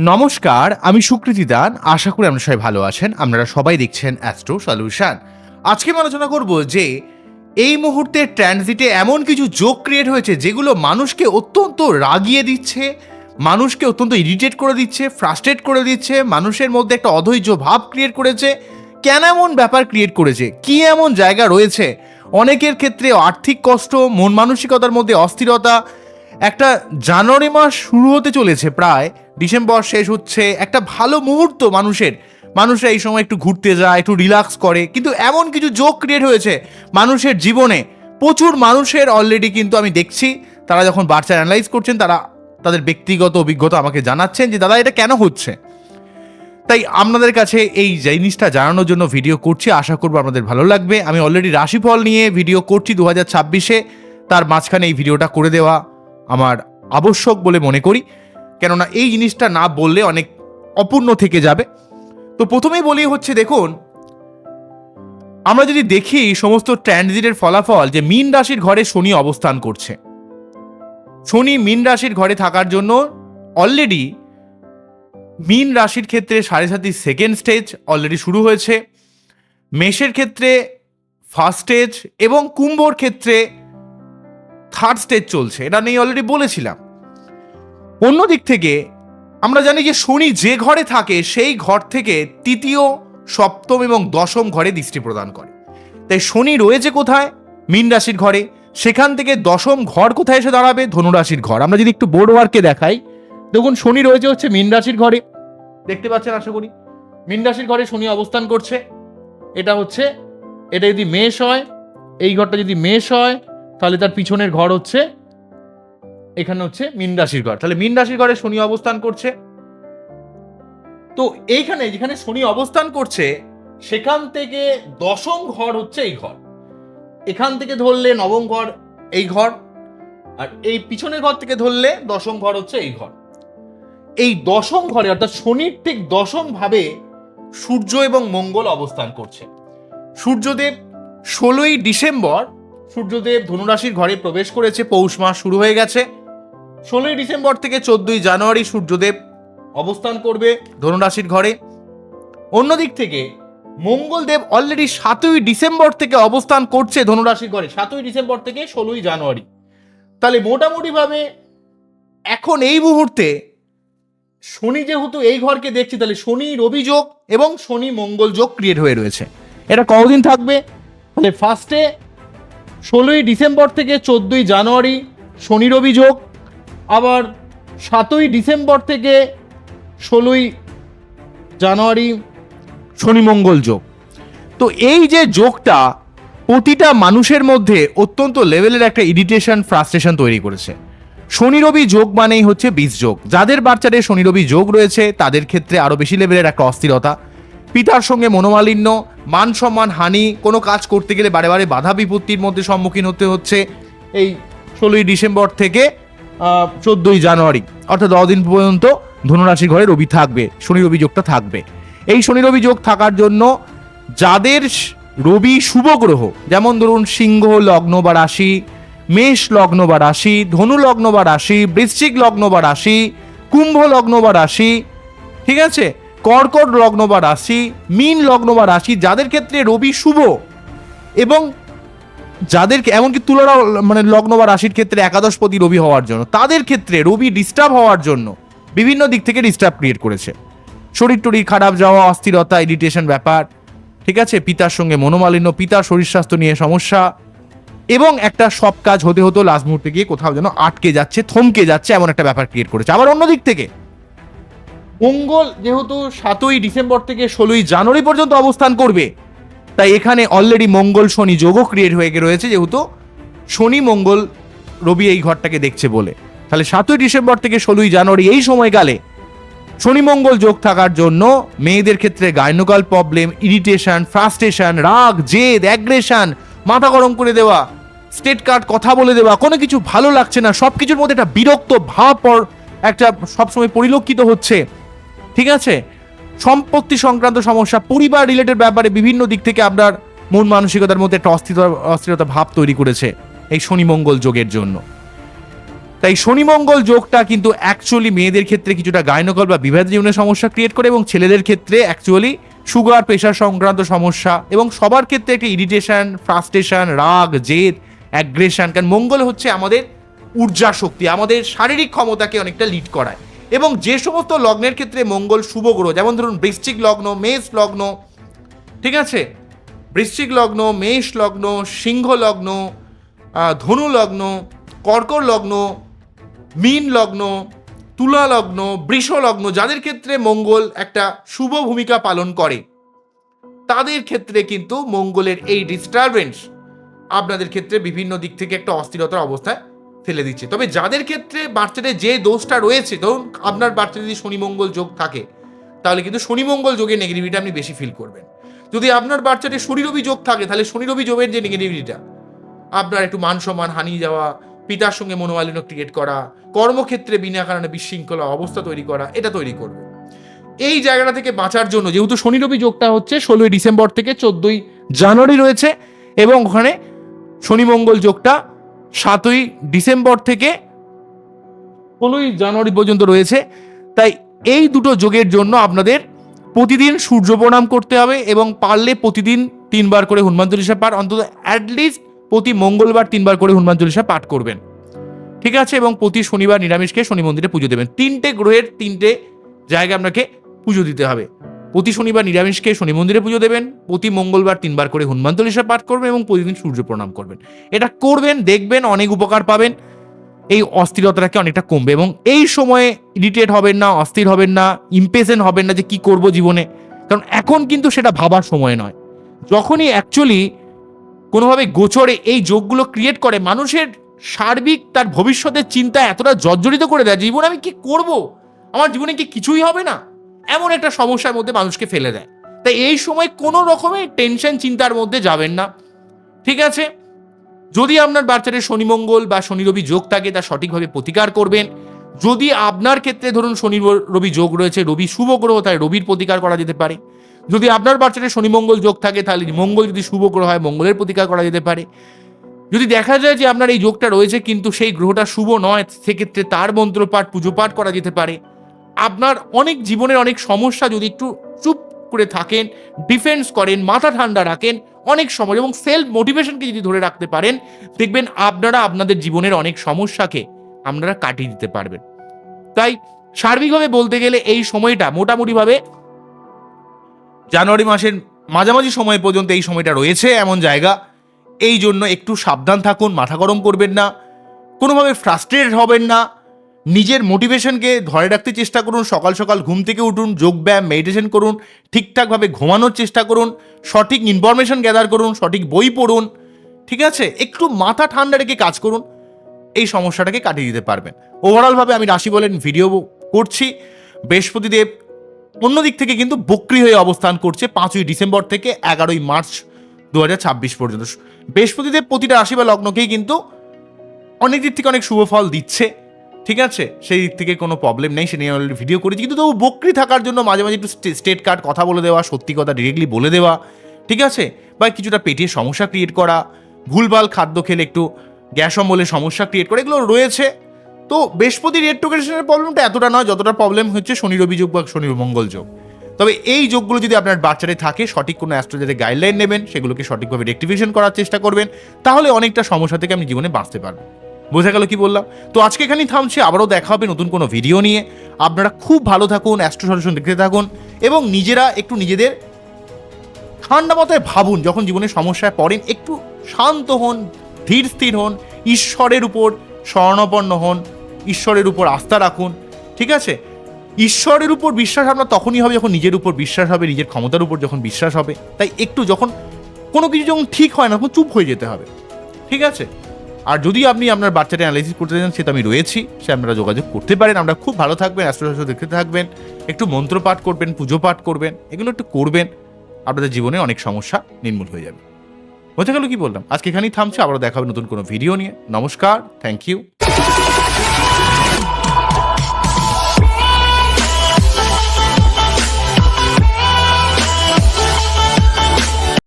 নমস্কার, আমি সুকৃতি দান। আশা করি আপনারা সবাই ভালো আছেন। আপনারা সবাই দেখছেন অ্যাস্ট্রো সলিউশন আজকে আমি আলোচনা করব যে, এই মুহূর্তে ট্রানজিটে এমন কিছু যোগ ক্রিয়েট হয়েছে যেগুলো মানুষকে অত্যন্ত রাগিয়ে দিচ্ছে, মানুষকে অত্যন্ত ইরিটেট করে দিচ্ছে ফ্রাস্ট্রেট করে দিচ্ছে, মানুষের মধ্যে একটা অধৈর্য ভাব ক্রিয়েট করেছে। কেন এমন ব্যাপার ক্রিয়েট করেছে? কি এমন জায়গা রয়েছে? অনেকের ক্ষেত্রে আর্থিক কষ্ট, মন মানসিকতার মধ্যে অস্থিরতা একটা জানুয়ারি মাস শুরু হতে চলেছে প্রায়, ডিসেম্বর শেষ হচ্ছে, একটা ভালো মুহূর্ত মানুষের। মানুষরা এই সময় একটু ঘুরতে যায়, একটু রিল্যাক্স করে, কিন্তু এমন কিছু যোগ ক্রিয়েট হয়েছে মানুষের জীবনে। প্রচুর মানুষের অলরেডি কিন্তু আমি দেখছি, তারা যখন বাচ্চা অ্যানালাইজ করছেন, তারা তাদের ব্যক্তিগত অভিজ্ঞতা আমাকে জানাচ্ছেন যে, দাদা, এটা কেন হচ্ছে? তাই আপনাদের কাছে এই জিনিসটা জানানোর জন্য ভিডিও করছি, আশা করব আপনাদের ভালো লাগবে। আমি অলরেডি রাশিফল নিয়ে ভিডিও করছি দু হাজার ছাব্বিশে, তার মাঝখানে এই ভিডিওটা করে দেওয়া। আমার আবশ্যক বলে মনে করি। কেননা এই জিনিসটা না বললে অনেক অপূর্ণ থেকে যাবে। তো প্রথমেই বলি হচ্ছে, দেখুন, আমরা যদি দেখি সমস্ত ট্রানজিটের ফলাফল যে মীন রাশির ঘরে শনি অবস্থান করছে। শনি মীন রাশির ঘরে থাকার জন্য অলরেডি মীন রাশির ক্ষেত্রে সাড়ে সাতি সেকেন্ড স্টেজ অলরেডি শুরু হয়েছে। মেষের ক্ষেত্রে ফার্স্ট স্টেজ এবং কুম্ভর ক্ষেত্রে থার্ড স্টেজ চলছে, এটা নিয়ে অলরেডি বলেছিলাম। অন্য দিক থেকে আমরা জানি যে শনি যে ঘরে থাকে, সেই ঘর থেকে তৃতীয়, সপ্তম এবং দশম ঘরে দৃষ্টি প্রদান করে। তাই শনি রয়েছে কোথায়? মীন রাশির ঘরে। সেখান থেকে দশম ঘর কোথায় এসে দাঁড়াবে? ধনুরাশির ঘর। আমরা যদি একটু বোর্ড ওয়ার্কে দেখাই, দেখুন শনি রয়েছে হচ্ছে মীন রাশির ঘরে। দেখতে পাচ্ছেন, আশা করি? মীন রাশির ঘরে শনি অবস্থান করছে। এটা হচ্ছে, এটা যদি মেষ হয়, এই ঘরটা যদি মেষ হয় তাহলে তার পিছনের ঘর হচ্ছে, এখানে হচ্ছে মীন রাশির ঘর। তাহলে মীন রাশির ঘরে শনি অবস্থান করছে। তো এইখানে, যেখানে শনি অবস্থান করছে, সেখান থেকে দশম ঘর হচ্ছে এই ঘর। এখান থেকে ধরলে নবম ঘর এই ঘর, আর এই পিছনের ঘর থেকে ধরলে দশম ঘর হচ্ছে এই ঘর। এই দশম ঘরে, অর্থাৎ শনির ঠিক দশম ভাবে সূর্য এবং মঙ্গল অবস্থান করছে। সূর্যদেব ষোলোই ডিসেম্বর সূর্যদেব ধনুরাশির ঘরে প্রবেশ করেছে, পৌষ মাস শুরু হয়ে গেছে। ষোলোই ডিসেম্বর থেকে চোদ্দই জানুয়ারি সূর্যদেব অবস্থান করবে ধনুরাশির ঘরে। অন্যদিক থেকে মঙ্গলদেব অলরেডি সাতই ডিসেম্বর থেকে অবস্থান করছে ধনুরাশির ঘরে, সাতই ডিসেম্বর থেকে ষোলোই জানুয়ারি। তাহলে মোটামুটিভাবে এখন এই মুহূর্তে শনি যেহেতু এই ঘরকে দেখছি, তাহলে শনি রবি যোগ এবং শনি মঙ্গল যোগ ক্রিয়েট হয়ে রয়েছে। এটা কতদিন থাকবে? তাহলে ফার্স্টে ষোলোই ডিসেম্বর থেকে চোদ্দোই জানুয়ারি শনি রবি যোগ আবার সাতই ডিসেম্বর থেকে ষোলোই জানুয়ারি শনি মঙ্গল যোগ। তো এই যে যোগটা প্রতিটা মানুষের মধ্যে অত্যন্ত লেভেলের একটা ইরিটেশন ফ্রাস্ট্রেশন তৈরি করেছে। শনি রবি যোগ মানেই হচ্ছে বীজ যোগ। যাদের বাচ্চাদের শনি রবি যোগ রয়েছে, তাদের ক্ষেত্রে আরও বেশি লেভেলের একটা অস্থিরতা। পিতার সঙ্গে মনোমালিন্য, মান সম্মান, হানি, কোনো কাজ করতে গেলে বারে বারে বাধা বিপত্তির মধ্যে সম্মুখীন হতে হচ্ছে এই ষোলোই ডিসেম্বর থেকে চোদ্দোই জানুয়ারি, অর্থাৎ দশ দিন পর্যন্ত ধনুরাশির ঘরে রবি থাকবে শনি রবি যোগটা থাকবে। এই শনি রবি যোগ থাকার জন্য যাদের রবি শুভ গ্রহ, যেমন ধরুন সিংহ, লগ্ন বা রাশি, মেষ লগ্ন বা রাশি, ধনু লগ্ন বা রাশি, বৃশ্চিক লগ্ন বা রাশি, কুম্ভ লগ্ন বা রাশি, ঠিক আছে? কর্কট লগ্ন বা রাশি, মীন লগ্ন বা রাশি, যাদের ক্ষেত্রে রবি শুভ এবং যাদেরকে এমনকি তুলনা মানে লগ্ন বা রাশির ক্ষেত্রে একাদশপতি রবি হওয়ার জন্য, তাদের ক্ষেত্রে রবি ডিস্টার্ব হওয়ার জন্য বিভিন্ন দিক থেকে ডিস্টার্ব ক্রিয়েট করেছে। শরীর টরীর খারাপ, যাওয়া, অস্থিরতা ইরিটেশন ব্যাপার, ঠিক আছে? পিতার সঙ্গে মনোমালিন্য, পিতার শরীর স্বাস্থ্য নিয়ে সমস্যা এবং একটা সব কাজ হতে হতো লাস্ট মুহূর্তে গিয়ে কোথাও যেন আটকে যাচ্ছে, থমকে যাচ্ছে এমন একটা ব্যাপার ক্রিয়েট করেছে। আবার অন্য দিক থেকে মঙ্গল যেহেতু সাতই ডিসেম্বর থেকে ষোলোই জানুয়ারি পর্যন্ত অবস্থান করবে, তাই এখানে অলরেডি মঙ্গল, শনি যোগও ক্রিয়েট হয়ে রয়েছে যেহেতু শনি, মঙ্গল, রবি এই ঘরটাকে দেখছে বলে। তাহলে সাতই ডিসেম্বর থেকে ষোলোই জানুয়ারি এই সময়কালে শনি, মঙ্গল যোগ থাকার জন্য মেয়েদের ক্ষেত্রে গাইনোকাল প্রবলেম ইরিটেশন ফ্রাস্ট্রেশন রাগ, জেদ অ্যাগ্রেশন মাথা গরম করে দেওয়া স্টেট কার্ড কথা বলে দেওয়া, কোনো কিছু ভালো লাগছে না সব কিছুর মধ্যে একটা বিরক্ত ভাব একটা সবসময় পরিলক্ষিত হচ্ছে। ঠিক আছে? সম্পত্তি সংক্রান্ত সমস্যা, পরিবার রিলেটেড ব্যাপারে বিভিন্ন দিক থেকে আপনার মন মানসিকতার মধ্যে একটা অস্থিরতা অস্থিরতা ভাব তৈরি করেছে এই শনি মঙ্গল যোগের জন্য। তাই শনি মঙ্গল যোগটা কিন্তু অ্যাকচুয়ালি মেয়েদের ক্ষেত্রে কিছুটা গাইনকল বা বিবাহ জীবনের সমস্যা ক্রিয়েট করে এবং ছেলেদের ক্ষেত্রে অ্যাকচুয়ালি সুগার প্রেশার সংক্রান্ত সমস্যা এবং সবার ক্ষেত্রে একটা ইরিটেশন ফ্রাস্ট্রেশন রাগ, জেদ অ্যাগ্রেশন কারণ মঙ্গল হচ্ছে আমাদের ঊর্জা শক্তি, আমাদের শারীরিক ক্ষমতাকে অনেকটা লিড করায়। এবং যে সমস্ত লগ্নের ক্ষেত্রে মঙ্গল শুভ গ্রহ, যেমন ধরুন বৃশ্চিক লগ্ন, মেষ লগ্ন, ঠিক আছে? বৃশ্চিক লগ্ন, মেষ লগ্ন, সিংহ লগ্ন ধনু লগ্ন, কর্কট লগ্ন, মীন লগ্ন, তুলা লগ্ন, বৃষ লগ্ন, যাদের ক্ষেত্রে মঙ্গল একটা শুভ ভূমিকা পালন করে, তাদের ক্ষেত্রে কিন্তু মঙ্গলের এই ডিস্টারবেন্স আপনাদের ক্ষেত্রে বিভিন্ন দিক থেকে একটা অস্থিরতার অবস্থায় ফেলে দিচ্ছে। তবে যাদের ক্ষেত্রে বাচ্চাদের যে দোষটা রয়েছে, ধরুন আপনার বাচ্চা যদি শনিমঙ্গল যোগ থাকে, তাহলে কিন্তু শনিমঙ্গল যোগের নেগেটিভিটি আপনি বেশি ফিল করবেন। যদি আপনার বাচ্চাদের শনি রবি যোগ থাকে, তাহলে শনি রবি যোগের যে নেগেটিভিটিটা আপনার একটু মান সম্মান হানিয়ে যাওয়া, পিতার সঙ্গে মনোমালিন্য ক্রিয়েট করা, কর্মক্ষেত্রে বিনা কারণে বিশৃঙ্খলা অবস্থা তৈরি করা, এটা তৈরি করবে। এই জায়গাটা থেকে বাঁচার জন্য যেহেতু শনি রবি যোগটা হচ্ছে ষোলোই ডিসেম্বর থেকে চোদ্দই জানুয়ারি রয়েছে, এবং ওখানে শনি মঙ্গল যোগটা সাতই ডিসেম্বর থেকে ষোলোই জানুয়ারি পর্যন্ত রয়েছে। তাই এই দুটো যোগের জন্য আপনাদের প্রতিদিন সূর্য প্রণাম করতে হবে এবং পারলে প্রতিদিন তিনবার করে হনুমান চল্লিশা পাঠ, অন্তত অ্যাটলিস্ট প্রতি মঙ্গলবার তিনবার করে হনুমান চল্লিশা পাঠ করবেন। ঠিক আছে? এবং প্রতি শনিবার নিরামিষকে শনি মন্দিরে পুজো দেবেন। তিনটে গ্রহের তিনটে জায়গায় আপনাকে পুজো দিতে হবে। প্রতি শনিবার নিরামিষকে শনি মন্দিরে পুজো দেবেন, প্রতি মঙ্গলবার তিনবার করে হনুমান চল্লিশা পাঠ করবেন এবং প্রতিদিন সূর্য প্রণাম করবেন। এটা করবেন, দেখবেন, অনেক উপকার পাবেন। এই অস্থিরতাটাকে অনেকটা কমবে এবং এই সময়ে ইরিটেট হবেন না, অস্থির হবেন না ইম্পেশেন্ট হবেন না যে কি করব জীবনে। কারণ এখন কিন্তু সেটা ভাবার সময় নয়। যখনই অ্যাকচুয়ালি কোনোভাবে গোচরে এই যোগগুলো ক্রিয়েট করে, মানুষের সার্বিক তার ভবিষ্যতের চিন্তা এতটা জর্জরিত করে দেয়, জীবনে আমি কি করব? আমার জীবনে কি কিছুই হবে না? এমন একটা সমস্যার মধ্যে মানুষকে ফেলে দেয়। তাই এই সময় কোনো রকমের টেনশন চিন্তার মধ্যে যাবেন না। ঠিক আছে? যদি আপনার বাচ্চাদের শনি মঙ্গল বা শনি রবি যোগ থাকে, তা সঠিকভাবে প্রতিকার করবেন। যদি আপনার ক্ষেত্রে ধরুন শনি রবি যোগ রয়েছে, রবি শুভ গ্রহ, তাই রবির প্রতিকার করা যেতে পারে। যদি আপনার বাচ্চাদের শনি মঙ্গল যোগ থাকে, তাহলে মঙ্গল যদি শুভ গ্রহ হয়, মঙ্গলের প্রতিকার করা যেতে পারে। যদি দেখা যায় যে আপনার এই যোগটা রয়েছে, কিন্তু সেই গ্রহটা শুভ নয়, সেক্ষেত্রে তার মন্ত্রপাঠ পুজো পাঠ করা যেতে পারে। আপনার অনেক জীবনের অনেক সমস্যা যদি একটু চুপ করে থাকেন ডিফেন্স করেন, মাথা ঠান্ডা রাখেন, অনেক সময় এবং সেলফ মোটিভেশনকে যদি ধরে রাখতে পারেন, দেখবেন আপনারা আপনাদের জীবনের অনেক সমস্যাকে আপনারা কাটিয়ে দিতে পারবেন। তাই সার্বিকভাবে বলতে গেলে এই সময়টা মোটামুটিভাবে জানুয়ারি মাসের মাঝামাঝি সময় পর্যন্ত এই সময়টা রয়েছে এমন জায়গা। এই জন্য একটু সাবধান থাকুন, মাথা গরম করবেন না। কোনোভাবে ফ্রাস্ট্রেটেড হবেন না। নিজের মোটিভেশনকে ধরে রাখতে চেষ্টা করুন, সকাল সকাল ঘুম থেকে উঠুন যোগব্যায়াম মেডিটেশন করুন, ঠিকঠাকভাবে ঘুমানোর চেষ্টা করুন, সঠিক ইনফরমেশন গ্যাদার করুন, সঠিক বই পড়ুন, ঠিক আছে? একটু মাথা ঠান্ডা রেখে কাজ করুন, এই সমস্যাটাকে কাটিয়ে দিতে পারবেন। ওভারঅলভাবে আমি রাশি বলেন ভিডিও করছি। বৃহস্পতিদেব অন্যদিক থেকে কিন্তু বক্রি হয়ে অবস্থান করছে পাঁচই ডিসেম্বর থেকে এগারোই মার্চ দু হাজার ছাব্বিশ পর্যন্ত। বৃহস্পতিদেব প্রতিটা রাশি বা লগ্নকেই কিন্তু অনেক দিক থেকে অনেক শুভ ফল দিচ্ছে। ঠিক আছে? সেই দিক থেকে কোনো প্রবলেম নেই সে নিয়ে অলরেডি ভিডিও করেছি। কিন্তু তবু বকরি থাকার জন্য মাঝে মাঝে একটু স্টেট কার্ড কথা বলে দেওয়া, সত্যি কথা ডিরেক্টলি বলে দেওয়া, ঠিক আছে? বা কিছুটা পেটের সমস্যা ক্রিয়েট করা, ভুলভাল খাদ্য খেলে একটু গ্যাস অম্বলের সমস্যা ক্রিয়েট করে, এগুলো রয়েছে। তো বৃহস্পতি রেড টোকেশনের প্রবলেমটা এতটা নয়, যতটা প্রবলেম হচ্ছে শনি রবি যোগ বা শনি মঙ্গল যোগ। তবে এই যোগগুলো যদি আপনার বাচ্চারে থাকে, সঠিক কোনো অ্যাস্ট্রোলজারের গাইডলাইন নেবেন, সেগুলোকে সঠিকভাবে রেক্টিফিকেশন করার চেষ্টা করবেন, তাহলে অনেকটা সমস্যা থেকে আপনি জীবনে বাঁচতে পারবেন। বোঝা গেল কি বললাম? তো আজকে এখানেই থামছি, আবারও দেখা হবে নতুন কোনো ভিডিও নিয়ে। আপনারা খুব ভালো থাকুন অ্যাস্ট্রো সলিউশন দেখতে থাকুন, এবং নিজেরা একটু নিজেদের ঠান্ডা মতায় ভাবুন, যখন জীবনে সমস্যায় পড়েন, একটু শান্ত হন, ধীর স্থির হন, ঈশ্বরের উপর স্বর্ণপন্ন হন, ঈশ্বরের উপর আস্থা রাখুন, ঠিক আছে? ঈশ্বরের উপর বিশ্বাস আপনার তখনই হবে যখন নিজের উপর বিশ্বাস হবে, নিজের ক্ষমতার উপর যখন বিশ্বাস হবে। তাই একটু যখন কোনো কিছু যখন ঠিক হয় না, তখন চুপ হয়ে যেতে হবে, ঠিক আছে? আর যদি আপনি আপনার বাচ্চাটা অ্যানালাইসিস করতে চান সেটা আমি রয়েছি, সে আপনারা যোগাযোগ করতে পারেন। আমরা খুব ভালো থাকবেন অ্যাস্ট্রোলজি দেখতে থাকবেন, একটু মন্ত্র পাঠ করবেন পুজো পাঠ করবেন, এগুলো একটু করবেন, আপনাদের জীবনে অনেক সমস্যা নির্মূল হয়ে যাবে। বোঝা গেল কি বললাম? আজকে এখানেই থামছে, আবারও দেখা হবে নতুন কোনো ভিডিও নিয়ে। নমস্কার থ্যাংক ইউ